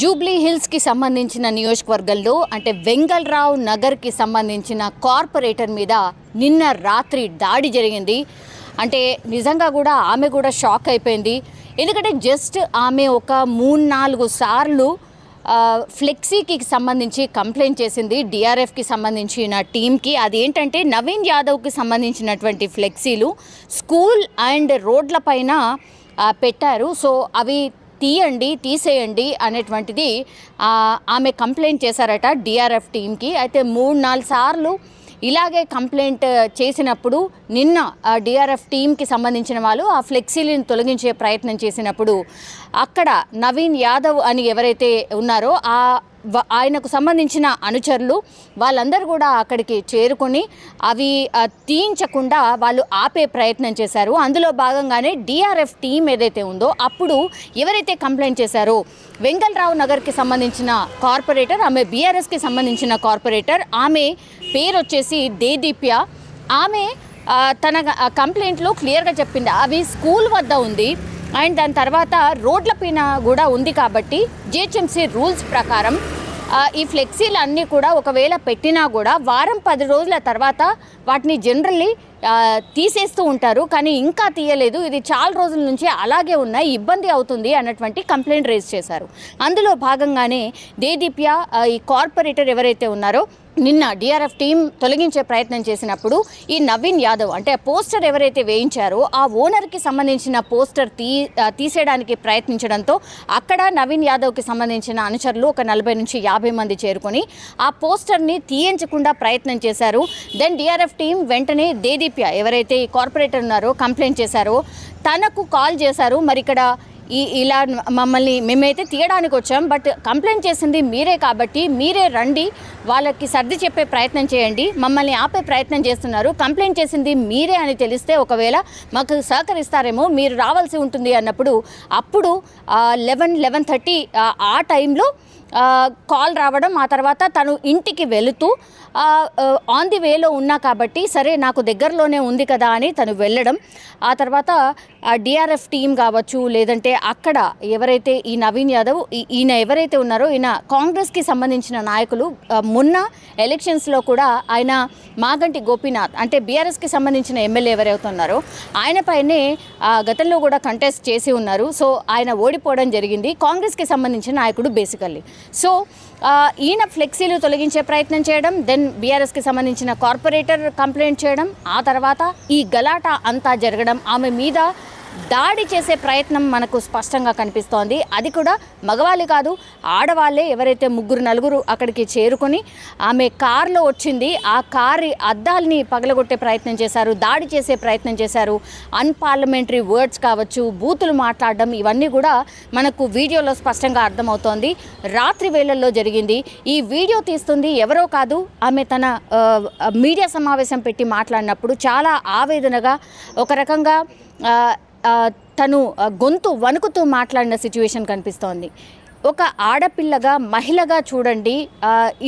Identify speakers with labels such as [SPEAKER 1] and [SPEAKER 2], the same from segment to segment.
[SPEAKER 1] Jubilee హిల్స్కి సంబంధించిన నియోజకవర్గంలో అంటే వెంగళరావు నగర్కి సంబంధించిన కార్పొరేటర్ మీద నిన్న రాత్రి దాడి జరిగింది. అంటే నిజంగా కూడా ఆమె కూడా షాక్ అయిపోయింది. ఎందుకంటే జస్ట్ ఆమె ఒక మూడు నాలుగు సార్లు ఫ్లెక్సీకి సంబంధించి కంప్లైంట్ చేసింది. డిఆర్ఎఫ్కి సంబంధించిన టీంకి అదేంటంటే నవీన్ యాదవ్కి సంబంధించినటువంటి ఫ్లెక్సీలు స్కూల్ అండ్ రోడ్ల పైన పెట్టారు. సో అవి తీయండి తీసేయండి అనేటువంటిది ఆమె కంప్లైంట్ చేశారట డిఆర్ఎఫ్ టీంకి అయితే మూడు నాలుగు సార్లు ఇలాగే కంప్లైంట్ చేసినప్పుడు నిన్న డిఆర్ఎఫ్ టీంకి సంబంధించిన వాళ్ళు ఆ ఫ్లెక్సీలను తొలగించే ప్రయత్నం చేసినప్పుడు అక్కడ నవీన్ యాదవ్ అని ఎవరైతే ఉన్నారో ఆ ఆయనకు సంబంధించిన అనుచరులు వాళ్ళందరూ కూడా అక్కడికి చేరుకొని అవి తీయించకుండా వాళ్ళు ఆపే ప్రయత్నం చేశారు. అందులో భాగంగానే డిఆర్ఎఫ్ టీం ఏదైతే ఉందో అప్పుడు ఎవరైతే కంప్లైంట్ చేశారో వెంకట్రావు నగర్కి సంబంధించిన కార్పొరేటర్ ఆమె బీఆర్ఎస్కి సంబంధించిన కార్పొరేటర్ ఆమె పేరు వచ్చేసి దేదీప్య. ఆమె తన కంప్లైంట్లో క్లియర్గా చెప్పింది. అవి స్కూల్ వద్ద ఉంది. అండ్ దాని తర్వాత రోడ్ల పైన కూడా ఉంది కాబట్టి జిహెచ్ఎంసీ రూల్స్ ప్రకారం ఈ ఫ్లెక్సీలు అన్నీ కూడా ఒకవేళ పెట్టినా కూడా వారం పది రోజుల తర్వాత వాటిని జనరల్లీ తీసేస్తూ ఉంటారు. కానీ ఇంకా తీయలేదు. ఇది చాలా రోజుల నుంచి అలాగే ఉన్నాయి. ఇబ్బంది అవుతుంది అన్నటువంటి కంప్లైంట్ రేజ్ చేశారు. అందులో భాగంగానే దేదీప్య ఈ కార్పొరేటర్ ఎవరైతే ఉన్నారో నిన్న డిఆర్ఎఫ్ టీం తొలగించే ప్రయత్నం చేసినప్పుడు ఈ నవీన్ యాదవ్ అంటే పోస్టర్ ఎవరైతే వేయించారో ఆ ఓనర్కి సంబంధించిన పోస్టర్ తీ తీసేయడానికి ప్రయత్నించడంతో అక్కడ నవీన్ యాదవ్కి సంబంధించిన అనుచరులు ఒక నలభై నుంచి యాభై మంది చేరుకొని ఆ పోస్టర్ని తీయించకుండా ప్రయత్నం చేశారు. దెన్ డిఆర్ఎఫ్ టీం వెంటనే దేదీప్య ఎవరైతే ఈ కార్పొరేటర్ ఉన్నారో కంప్లైంట్ చేశారో తనకు కాల్ చేశారు. మరి ఇక్కడ ఈ ఇలా మమ్మల్ని మేమైతే తీయడానికి వచ్చాం బట్ కంప్లైంట్ చేసింది మీరే కాబట్టి మీరే రండి వాళ్ళకి సర్ది చెప్పే ప్రయత్నం చేయండి మమ్మల్ని ఆపే ప్రయత్నం చేస్తున్నారు కంప్లైంట్ చేసింది మీరే అని తెలిస్తే ఒకవేళ మాకు సహకరిస్తారేమో మీరు రావాల్సి ఉంటుంది అన్నప్పుడు అప్పుడు లెవెన్ లెవెన్ థర్టీ ఆ టైంలో కాల్ రావడం ఆ తర్వాత తను ఇంటికి వెళుతూ ఆన్ ది వేలో ఉన్నా కాబట్టి సరే నాకు దగ్గరలోనే ఉంది కదా అని తను వెళ్ళడం. ఆ తర్వాత డిఆర్ఎఫ్ టీం కావచ్చు లేదంటే అక్కడ ఎవరైతే ఈ నవీన్ యాదవ్ ఈయన ఎవరైతే ఉన్నారో ఈయన కాంగ్రెస్కి సంబంధించిన నాయకులు మొన్న ఎలక్షన్స్లో కూడా ఆయన మాగంటి గోపీనాథ్ అంటే బీఆర్ఎస్కి సంబంధించిన ఎమ్మెల్యే ఎవరైతే ఉన్నారో ఆయన పైనే ఆ, గతంలో కూడా కంటెస్ట్ చేసి ఉన్నారు. సో ఆయన ఓడిపోవడం జరిగింది. కాంగ్రెస్కి సంబంధించిన నాయకుడు బేసికల్లీ. సో ఈయన ఫ్లెక్సీలు తొలగించే ప్రయత్నం చేయడం దెన్ బీఆర్ఎస్కి సంబంధించిన కార్పొరేటర్ కంప్లైంట్ చేయడం ఆ తర్వాత ఈ గలాటా అంతా జరగడం ఆమె మీద దాడి చేసే ప్రయత్నం మనకు స్పష్టంగా కనిపిస్తోంది. అది కూడా మగవాళ్ళు కాదు ఆడవాళ్ళే ఎవరైతే ముగ్గురు నలుగురు అక్కడికి చేరుకొని ఆమె కారులో వచ్చింది. ఆ కారు అద్దాలని పగలగొట్టే ప్రయత్నం చేశారు దాడి చేసే ప్రయత్నం చేశారు. అన్పార్లమెంటరీ వర్డ్స్ కావచ్చు బూతులు మాట్లాడడం ఇవన్నీ కూడా మనకు వీడియోలో స్పష్టంగా అర్థమవుతోంది. రాత్రి వేళల్లో జరిగింది. ఈ వీడియో తీస్తుంది ఎవరో కాదు ఆమె తన మీడియా సమావేశం పెట్టి మాట్లాడినప్పుడు చాలా ఆవేదనగా ఒక రకంగా తను గొంతు వణుకుతూ మాట్లాడిన సిచ్యువేషన్ కనిపిస్తోంది. ఒక ఆడపిల్లగా మహిళగా చూడండి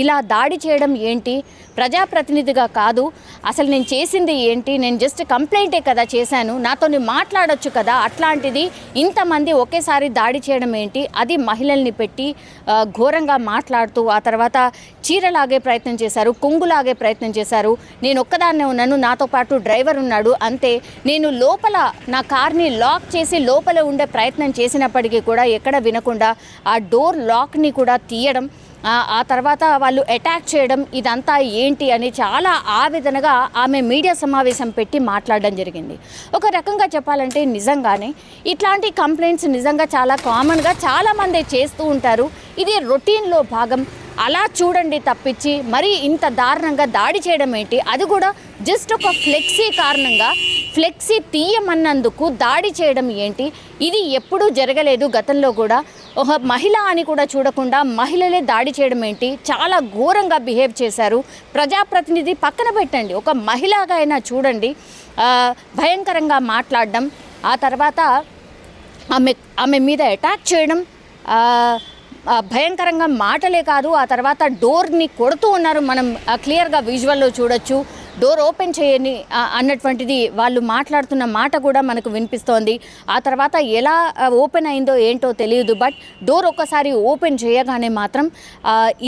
[SPEAKER 1] ఇలా దాడి చేయడం ఏంటి? ప్రజాప్రతినిధిగా కాదు. అసలు నేను చేసింది ఏంటి? నేను జస్ట్ కంప్లైంటే కదా చేశాను. నాతో మాట్లాడొచ్చు కదా. అట్లాంటిది ఇంతమంది ఒకేసారి దాడి చేయడం ఏంటి? అది మహిళల్ని పెట్టి ఘోరంగా మాట్లాడుతూ ఆ తర్వాత చీరలాగే ప్రయత్నం చేశారు కొంగులాగే ప్రయత్నం చేశారు. నేను ఒక్కదాన్నే ఉన్నాను నాతో పాటు డ్రైవర్ ఉన్నాడు అంతే. నేను లోపల నా కార్ని లాక్ చేసి లోపల ఉండే ప్రయత్నం చేసినప్పటికీ కూడా ఎక్కడ వినకుండా ఆ డోర్ లాక్ని కూడా తీయడం ఆ తర్వాత వాళ్ళు అటాక్ చేయడం ఇదంతా ఏంటి అని చాలా ఆవేదనగా ఆమె మీడియా సమావేశం పెట్టి మాట్లాడడం జరిగింది. ఒక రకంగా చెప్పాలంటే నిజంగానే ఇట్లాంటి కంప్లైంట్స్ నిజంగా చాలా కామన్గా చాలామంది చేస్తూ ఉంటారు. ఇది రొటీన్లో భాగం. అలా చూడండి తప్పించి మరి ఇంత దారుణంగా దాడి చేయడం ఏంటి? అది కూడా జస్ట్ ఒక ఫ్లెక్సీ కారణంగా ఫ్లెక్సీ తీయమన్నందుకు దాడి చేయడం ఏంటి? ఇది ఎప్పుడూ జరగలేదు గతంలో కూడా. ఒక మహిళ అని కూడా చూడకుండా మహిళలే దాడి చేయడం ఏంటి? చాలా ఘోరంగా బిహేవ్ చేశారు. ప్రజాప్రతినిధి పక్కన పెట్టండి. ఒక మహిళగా అయినా చూడండి. భయంకరంగా మాట్లాడడం ఆ తర్వాత ఆమె ఆమె మీద అటాక్ చేయడం భయంకరంగా మాటలే కాదు ఆ తర్వాత డోర్ని కొడుతూ ఉన్నారు. మనం క్లియర్గా విజువల్లో చూడొచ్చు. డోర్ ఓపెన్ చేయని అన్నటువంటిది వాళ్ళు మాట్లాడుతున్న మాట కూడా మనకు వినిపిస్తోంది. ఆ తర్వాత ఎలా ఓపెన్ అయిందో ఏంటో తెలియదు. బట్ డోర్ ఒక్కసారి ఓపెన్ చేయగానే మాత్రం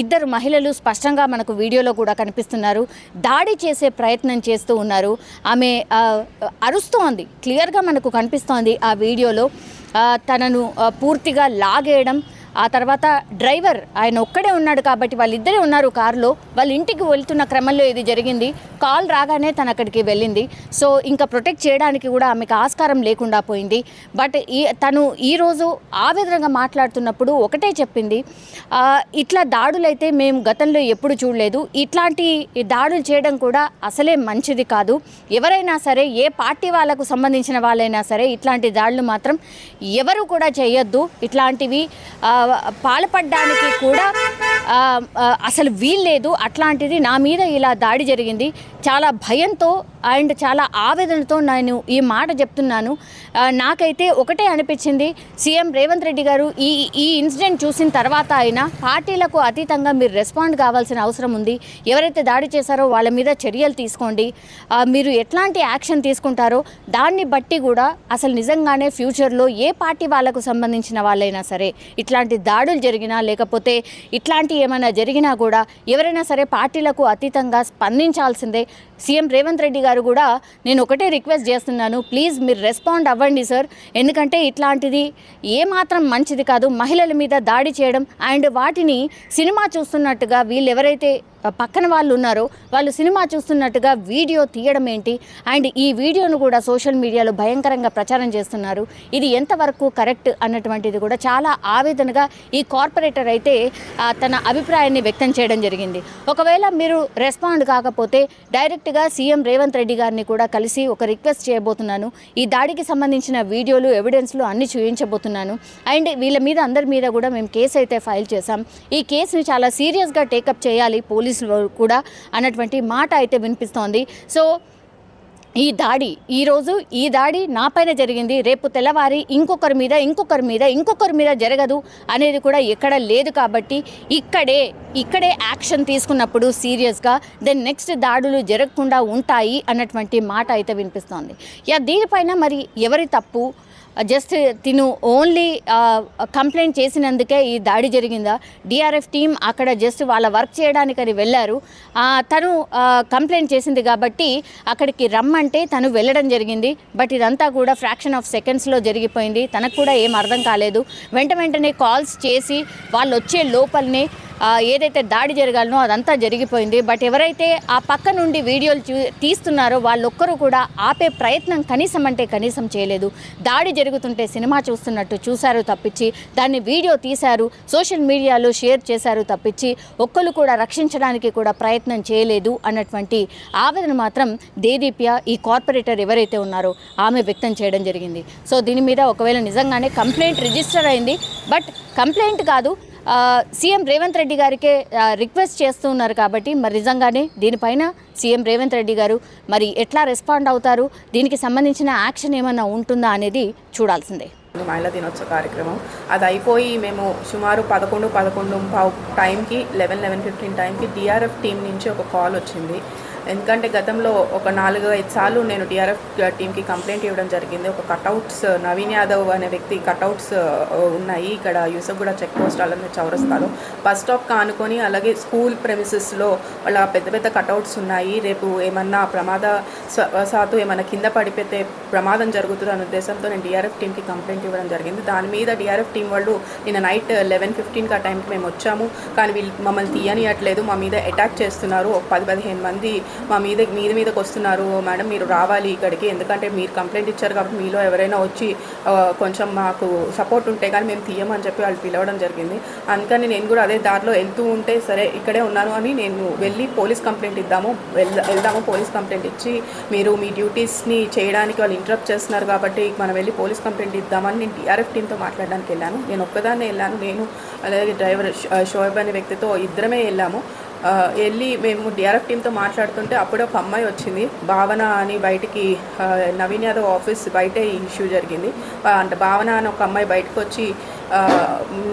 [SPEAKER 1] ఇద్దరు మహిళలు స్పష్టంగా మనకు వీడియోలో కూడా కనిపిస్తున్నారు. దాడి చేసే ప్రయత్నం చేస్తూ ఉన్నారు. ఆమె అరుస్తోంది. క్లియర్గా మనకు కనిపిస్తోంది ఆ వీడియోలో. తనను పూర్తిగా లాగేయడం ఆ తర్వాత డ్రైవర్ ఆయన ఒక్కడే ఉన్నాడు కాబట్టి వాళ్ళిద్దరే ఉన్నారు కారులో. వాళ్ళ ఇంటికి వెళ్తున్న క్రమంలో ఇది జరిగింది. కాల్ రాగానే తను అక్కడికి వెళ్ళింది. సో ఇంకా ప్రొటెక్ట్ చేయడానికి కూడా ఆమెకు ఆస్కారం లేకుండా పోయింది. బట్ ఈ తను ఈరోజు ఆవేదనగా మాట్లాడుతున్నప్పుడు ఒకటే చెప్పింది. ఇట్లా ఇట్లా దాడులైతే మేము గతంలో ఎప్పుడు చూడలేదు. ఇట్లాంటి దాడులు చేయడం కూడా అసలే మంచిది కాదు. ఎవరైనా సరే ఏ పార్టీ వాళ్ళకు సంబంధించిన వాళ్ళైనా సరే ఇట్లాంటి దాడులు మాత్రం ఎవరు కూడా చేయొద్దు. ఇట్లాంటివి పాల్పడడానికి కూడా అసలు వీల్లేదు. అట్లాంటిది నా మీద ఇలా దాడి జరిగింది. చాలా భయంతో అండ్ చాలా ఆవేదనతో నేను ఈ మాట చెప్తున్నాను. నాకైతే ఒకటే అనిపించింది. సీఎం రేవంత్ రెడ్డి గారు ఈ ఈ ఇన్సిడెంట్ చూసిన తర్వాత అయినా పార్టీలకు అతీతంగా మీరు రెస్పాండ్ కావాల్సిన అవసరం ఉంది. ఎవరైతే దాడి చేశారో వాళ్ళ మీద చర్యలు తీసుకోండి. మీరు ఎట్లాంటి యాక్షన్ తీసుకుంటారో దాన్ని బట్టి కూడా అసలు నిజంగానే ఫ్యూచర్లో ఏ పార్టీ వాళ్ళకు సంబంధించిన వాళ్ళైనా సరే ఇట్లాంటి దాడులు జరిగినా లేకపోతే ఇట్లాంటి ఏమైనా జరిగినా కూడా ఎవరైనా సరే పార్టీలకు అతీతంగా స్పందించాల్సిందే. సీఎం రేవంత్ రెడ్డి గారు కూడా నేను ఒకటే రిక్వెస్ట్ చేస్తున్నాను ప్లీజ్ మీరు రెస్పాండ్ అవ్వండి సార్. ఎందుకంటే ఇట్లాంటిది ఏమాత్రం మంచిది కాదు. మహిళల మీద దాడి చేయడం అండ్ వాటిని సినిమా చూస్తున్నట్టుగా వీళ్ళు ఎవరైతే పక్కన వాళ్ళు ఉన్నారో. వాళ్ళు సినిమా చూస్తున్నట్టుగా వీడియో తీయడం ఏంటి? అండ్ ఈ వీడియోను కూడా సోషల్ మీడియాలో భయంకరంగా ప్రచారం చేస్తున్నారు. ఇది ఎంతవరకు కరెక్ట్ అన్నటువంటిది కూడా చాలా ఆవేదనగా ఈ కార్పొరేటర్ అయితే తన అభిప్రాయాన్ని వ్యక్తం చేయడం జరిగింది. ఒకవేళ మీరు రెస్పాండ్ కాకపోతే డైరెక్ట్గా సీఎం రేవంత్ రెడ్డి గారిని కూడా కలిసి ఒక రిక్వెస్ట్ చేయబోతున్నాను. ఈ దాడికి సంబంధించిన వీడియోలు ఎవిడెన్స్లు అన్ని చూపించబోతున్నాను అండ్ వీళ్ళ మీద అందరి మీద కూడా మేము కేసు అయితే ఫైల్ చేశాం. ఈ కేసుని చాలా సీరియస్గా టేకప్ చేయాలి పోలీసులు కూడా అన్నటువంటి మాట అయితే వినిపిస్తోంది. సో ఈ దాడి ఈరోజు ఈ దాడి నా పైన జరిగింది. రేపు తెల్లవారి ఇంకొకరి మీద ఇంకొకరి మీద ఇంకొకరి మీద జరగదు అనేది కూడా ఎక్కడ లేదు కాబట్టి ఇక్కడే ఇక్కడే యాక్షన్ తీసుకున్నప్పుడు సీరియస్గా దెన్ నెక్స్ట్ దాడులు జరగకుండా ఉంటాయి అన్నటువంటి మాట అయితే వినిపిస్తోంది. యా దీనిపైన మరి ఎవరి తప్పు? జస్ట్ తిను ఓన్లీ కంప్లైంట్ చేసినందుకే ఈ దాడి జరిగిందా? డిఆర్ఎఫ్ టీం అక్కడ జస్ట్ వాళ్ళ వర్క్ చేయడానికని వెళ్ళారు. తను కంప్లైంట్ చేసింది కాబట్టి అక్కడికి రమ్మంటే తను వెళ్ళడం జరిగింది. బట్ ఇదంతా కూడా ఫ్రాక్షన్ ఆఫ్ సెకండ్స్లో జరిగిపోయింది. తనకు కూడా ఏం అర్థం కాలేదు. వెంట వెంటనే కాల్స్ చేసి వాళ్ళు వచ్చే లోపలనే ఏదైతే దాడి జరగాలనో అదంతా జరిగిపోయింది. బట్ ఎవరైతే ఆ పక్క నుండి వీడియోలు చూ తీస్తున్నారో వాళ్ళొక్కరూ కూడా ఆపే ప్రయత్నం కనీసం అంటే కనీసం చేయలేదు. దాడి జరుగుతుంటే సినిమా చూస్తున్నట్టు చూశారు తప్పించి దాన్ని వీడియో తీశారు సోషల్ మీడియాలో షేర్ చేశారు తప్పించి ఒక్కరు కూడా రక్షించడానికి కూడా ప్రయత్నం చేయలేదు అన్నటువంటి ఆవేదన మాత్రం దేదీప్య ఈ కార్పొరేటర్ ఎవరైతే ఉన్నారో ఆమె వ్యక్తం చేయడం జరిగింది. సో దీని మీద ఒకవేళ నిజంగానే కంప్లైంట్ రిజిస్టర్ అయింది. బట్ కంప్లైంట్ కాదు సీఎం రేవంత్ రెడ్డి గారికే రిక్వెస్ట్ చేస్తూ ఉన్నారు కాబట్టి మరి నిజంగానే దీనిపైన సీఎం రేవంత్ రెడ్డి గారు మరి ఎట్లా రెస్పాండ్ అవుతారు? దీనికి సంబంధించిన యాక్షన్ ఏమన్నా ఉంటుందా అనేది చూడాల్సిందే.
[SPEAKER 2] మహిళా దినోత్సవ కార్యక్రమం. అది అయిపోయి మేము సుమారు పదకొండు పదకొండు పావు టైంకి లెవెన్ లెవెన్ ఫిఫ్టీన్ టైంకి డిఆర్ఎఫ్ టీం నుంచి ఒక కాల్ వచ్చింది. ఎందుకంటే గతంలో ఒక నాలుగు ఐదు సార్లు నేను డిఆర్ఎఫ్ టీంకి కంప్లైంట్ ఇవ్వడం జరిగింది. ఒక కటౌట్స్ నవీన్ యాదవ్ అనే వ్యక్తి కటౌట్స్ ఉన్నాయి. ఇక్కడ యూసఫ్గూడ చెక్ పోస్ట్ అలానే చౌరస్తాలో. బస్ స్టాప్ కానుకొని అలాగే స్కూల్ ప్రెమిసెస్లో వాళ్ళ పెద్ద పెద్ద కటౌట్స్ ఉన్నాయి. రేపు ఏమన్నా ప్రమాద సాతు ఏమన్నా కింద పడిపోతే ప్రమాదం జరుగుతుంది అనే ఉద్దేశంతో నేను డిఆర్ఎఫ్ టీంకి కంప్లైంట్ ఇవ్వడం జరిగింది. దాని మీద డిఆర్ఎఫ్ టీం వాళ్ళు నిన్న నైట్ లెవెన్ ఫిఫ్టీన్కి ఆ టైంకి మేము వచ్చాము. కానీ వీళ్ళు మమ్మల్ని తీయనియట్లేదు. మా మీద అటాక్ చేస్తున్నారు. ఒక పది పదిహేను మంది మా మీద మీద మీదకి వస్తున్నారు. మేడం మీరు రావాలి ఇక్కడికి. ఎందుకంటే మీరు కంప్లైంట్ ఇచ్చారు కాబట్టి మీలో ఎవరైనా వచ్చి కొంచెం మాకు సపోర్ట్ ఉంటే కానీ మేము తీయమని చెప్పి వాళ్ళు పిలవడం జరిగింది. అందుకని నేను కూడా అదే దారిలో వెళ్తూ ఉంటే సరే ఇక్కడే ఉన్నాను అని నేను వెళ్ళి పోలీస్ కంప్లైంట్ ఇద్దాము వెళ్దా వెళ్దాము పోలీస్ కంప్లైంట్ ఇచ్చి మీరు మీ డ్యూటీస్ని చేయడానికి వాళ్ళు ఇంటరప్ట్ చేస్తున్నారు కాబట్టి మనం వెళ్ళి పోలీస్ కంప్లైంట్ ఇద్దామని నేను టీఆర్ఎఫ్ టీంతో మాట్లాడడానికి వెళ్ళాను. నేను ఒక్కదాన్నే వెళ్ళాను. నేను అలాగే డ్రైవర్ షో- షోయబ్ అనే వ్యక్తితో ఇద్దరమే వెళ్ళాము. వెళ్ళి మేము డిఆర్ఎఫ్ టీంతో మాట్లాడుతుంటే అప్పుడే ఒక అమ్మాయి వచ్చింది. భావన అని బయటికి నవీన్ యాదవ్ ఆఫీస్ బయటే ఇష్యూ జరిగింది. అంటే భావన అని ఒక అమ్మాయి బయటకు వచ్చి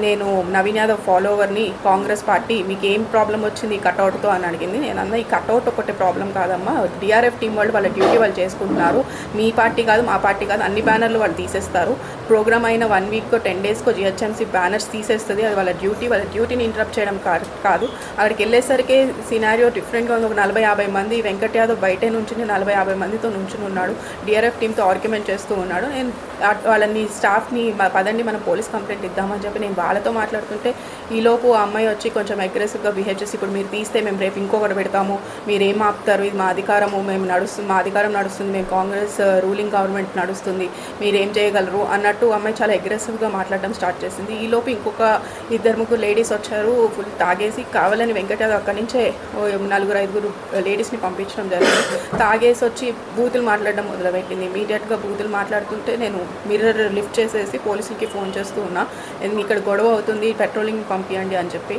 [SPEAKER 2] నేను నవీన్ యాదవ్ ఫాలోవర్ని కాంగ్రెస్ పార్టీ మీకు ఏం ప్రాబ్లం వచ్చింది ఈ కట్అవుట్తో అని అడిగింది. నేను అన్న ఈ కట్అవుట్ ఒకటి ప్రాబ్లం కాదమ్మా. డిఆర్ఎఫ్ టీం వాళ్ళు వాళ్ళ డ్యూటీ వాళ్ళు చేసుకుంటున్నారు. మీ పార్టీ కాదు మా పార్టీ కాదు అన్ని బ్యానర్లు వాళ్ళు తీసేస్తారు. ప్రోగ్రామ్ అయిన వన్ వీక్కో టెన్ డేస్కో జిహెచ్ఎంసీ బ్యానర్స్ తీసేస్తుంది. అది వాళ్ళ డ్యూటీ వాళ్ళ డ్యూటీని ఇంటరప్ట్ చేయడం కాదు. అక్కడికి వెళ్ళేసరికి సినారియో డిఫరెంట్గా ఉంది. ఒక నలభై యాభై మంది వెంకట్ యాదవ్ బయటే నుంచి నలభై యాభై మందితో నుంచుని ఉన్నాడు. డిఆర్ఎఫ్ టీంతో ఆర్గ్యుమెంట్ చేస్తూ ఉన్నాడు. నేను వాళ్ళని స్టాఫ్ని పదండి మనం పోలీస్ కంప్లైంట్ ఇద్దామని చెప్పి నేను వాళ్ళతో మాట్లాడుతుంటే ఈలోపు ఆ అమ్మాయి వచ్చి కొంచెం అగ్రెసివ్గా బిహేవ్ చేసి ఇప్పుడు మీరు తీస్తే మేము రేపు ఇంకొకటి పెడతాము. మీరు ఏం ఆపుతారు? ఇది మా అధికారము మేము నడుస్తుంది మా అధికారం నడుస్తుంది మేము కాంగ్రెస్ uh, రూలింగ్ గవర్నమెంట్ నడుస్తుంది. మీరేం చేయగలరు? అన్నట్టు అమ్మాయి చాలా అగ్రెసివ్గా మాట్లాడడం స్టార్ట్ చేసింది. ఈలోపు ఇంకొక ఇద్దరు ముగ్గురు లేడీస్ వచ్చారు ఫుల్ తాగేసి కావాలని వెంకటయాదవ్ అక్కడి నుంచే ఓ నలుగురు ఐదుగురు uh, లేడీస్ని పంపించడం జరిగింది. తాగేసి వచ్చి బూతులు మాట్లాడడం మొదలుపెట్టింది. ఇమీడియట్గా బూతులు మాట్లాడుతుంటే నేను మిర్రర్ లిఫ్ట్ చేసేసి పోలీసులకి ఫోన్ చేస్తూ ఉన్నా. ఇక్కడ గొడవ అవుతుంది పెట్రోలింగ్ పంపించండి అని చెప్పి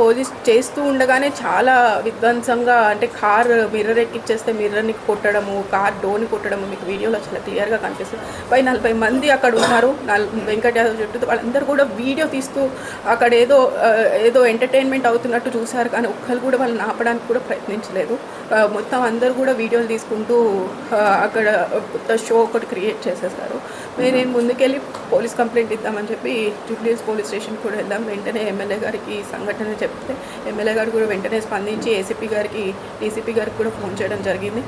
[SPEAKER 2] పోలీస్ చేస్తూ ఉండగానే చాలా విధ్వంసంగా అంటే కార్ మిర్రర్ ఎక్కిచ్చేస్తే మిర్రర్ని కొట్టడము కార్ డోర్ని కొట్టడము మీకు వీడియోలో చాలా క్లియర్గా కనిపిస్తుంది. పై నలభై మంది అక్కడ ఉన్నారు నల్ వెంకట చుట్టూ వాళ్ళందరూ కూడా వీడియో తీస్తూ అక్కడ ఏదో ఏదో ఎంటర్టైన్మెంట్ అవుతున్నట్టు చూశారు కానీ ఒక్కరు కూడా వాళ్ళని ఆపడానికి కూడా ప్రయత్నించలేదు. మొత్తం అందరూ కూడా వీడియోలు తీసుకుంటూ అక్కడ కొత్త షో ఒకటి క్రియేట్ చేసేసారు. మేము నేను ముందుకెళ్ళి పోలీస్ కంప్లైంట్ ఇద్దామని చెప్పి జూబ్లీస్ పోలీస్ స్టేషన్ కూడా వెళ్దాం వెంటనే ఎమ్మెల్యే గారికి సంఘటన చెప్తే ఎమ్మెల్యే గారు కూడా వెంటనే స్పందించి ఏసీపీ గారికి డీసీపీ గారికి కూడా ఫోన్ చేయడం జరిగింది.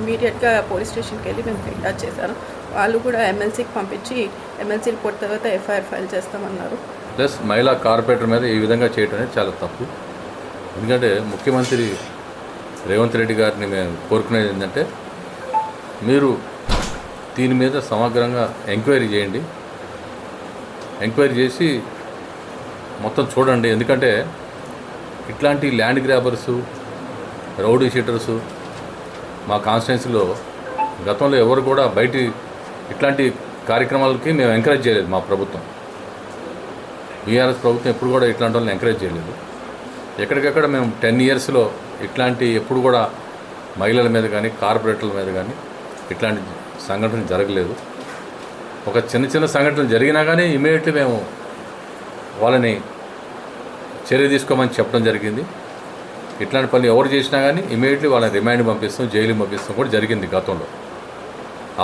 [SPEAKER 2] ఇమీడియట్గా పోలీస్ స్టేషన్కి వెళ్ళి మేము ఫిర్యాదు చేశాను వాళ్ళు కూడా ఎమ్మెల్సీకి పంపించి ఎమ్మెల్సీ రిపోర్ట్ తర్వాత ఎఫ్ఐఆర్ ఫైల్ చేస్తామన్నారు.
[SPEAKER 3] ప్లస్ మహిళా కార్పొరేటర్ మీద ఈ విధంగా చేయడం అనేది చాలా తప్పు. ఎందుకంటే ముఖ్యమంత్రి రేవంత్ రెడ్డి గారిని మేము కోరుకునేది ఏంటంటే మీరు దీని మీద సమగ్రంగా ఎంక్వైరీ చేయండి. ఎంక్వైరీ చేసి మొత్తం చూడండి. ఎందుకంటే ఇట్లాంటి ల్యాండ్ గ్రాబర్సు రౌడీ షీటర్సు మా కాన్స్టిట్యున్సీలో గతంలో ఎవరు కూడా బయటి ఇట్లాంటి కార్యక్రమాలకి మేము ఎంకరేజ్ చేయలేదు మా ప్రభుత్వం. బీఆర్ఎస్ ప్రభుత్వం ఎప్పుడు కూడా ఇట్లాంటి వాళ్ళని ఎంకరేజ్ చేయలేదు. ఎక్కడికక్కడ మేము టెన్ ఇయర్స్లో ఇట్లాంటి ఎప్పుడు కూడా మహిళల మీద కానీ కార్పొరేటర్ల మీద కానీ ఇట్లాంటి సంఘటన జరగలేదు. ఒక చిన్న చిన్న సంఘటనలు జరిగినా కానీ ఇమీడియట్లీ మేము వాళ్ళని చర్య తీసుకోమని చెప్పడం జరిగింది. ఇట్లాంటి పనులు ఎవరు చేసినా కానీ ఇమీడియట్లీ వాళ్ళని రిమాండ్ పంపిస్తాం జైలు పంపిస్తాం కూడా జరిగింది గతంలో.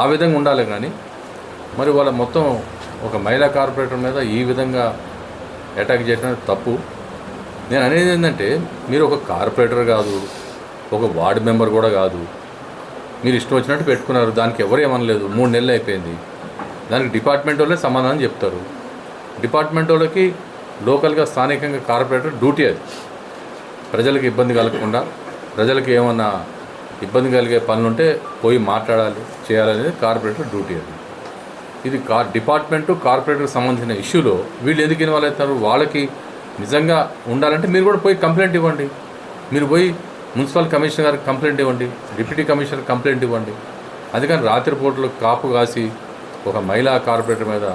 [SPEAKER 3] ఆ విధంగా ఉండాలి కానీ మరి వాళ్ళ మొత్తం ఒక మహిళా కార్పొరేటర్ మీద ఈ విధంగా అటాక్ చేయడం తప్పు. నేను అనేది ఏంటంటే మీరు ఒక కార్పొరేటర్ కాదు ఒక వార్డు మెంబర్ కూడా కాదు. మీరు ఇష్టం వచ్చినట్టు పెట్టుకున్నారు దానికి ఎవరు ఏమనలేదు మూడు నెలలు అయిపోయింది. దానికి డిపార్ట్మెంట్ వాళ్ళే సమాధానం చెప్తారు. డిపార్ట్మెంట్ వాళ్ళకి లోకల్గా స్థానికంగా కార్పొరేటర్ డ్యూటీ అది. ప్రజలకు ఇబ్బంది కలగకుండా ప్రజలకు ఏమన్నా ఇబ్బంది కలిగే పనులు ఉంటే పోయి మాట్లాడాలి చేయాలనేది కార్పొరేటర్ డ్యూటీ అది. ఇది కార్ డిపార్ట్మెంటు కార్పొరేటర్కి సంబంధించిన ఇష్యూలో వీళ్ళు ఎందుకు ఇన్వాల్వ్ అవుతారు? వాళ్ళకి నిజంగా ఉండాలంటే మీరు కూడా పోయి కంప్లైంట్ ఇవ్వండి. మీరు పోయి మున్సిపల్ కమిషనర్ గారికి కంప్లైంట్ ఇవ్వండి డిప్యూటీ కమిషనర్ కంప్లైంట్ ఇవ్వండి. అందుకని రాత్రిపూటలు కాపు కాసి ఒక మహిళా కార్పొరేటర్ మీద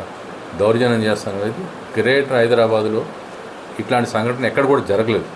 [SPEAKER 3] దౌర్జన్యం చేస్తాను. అనేది గ్రేటర్ హైదరాబాదులో ఇట్లాంటి సంఘటన ఎక్కడ కూడా జరగలేదు.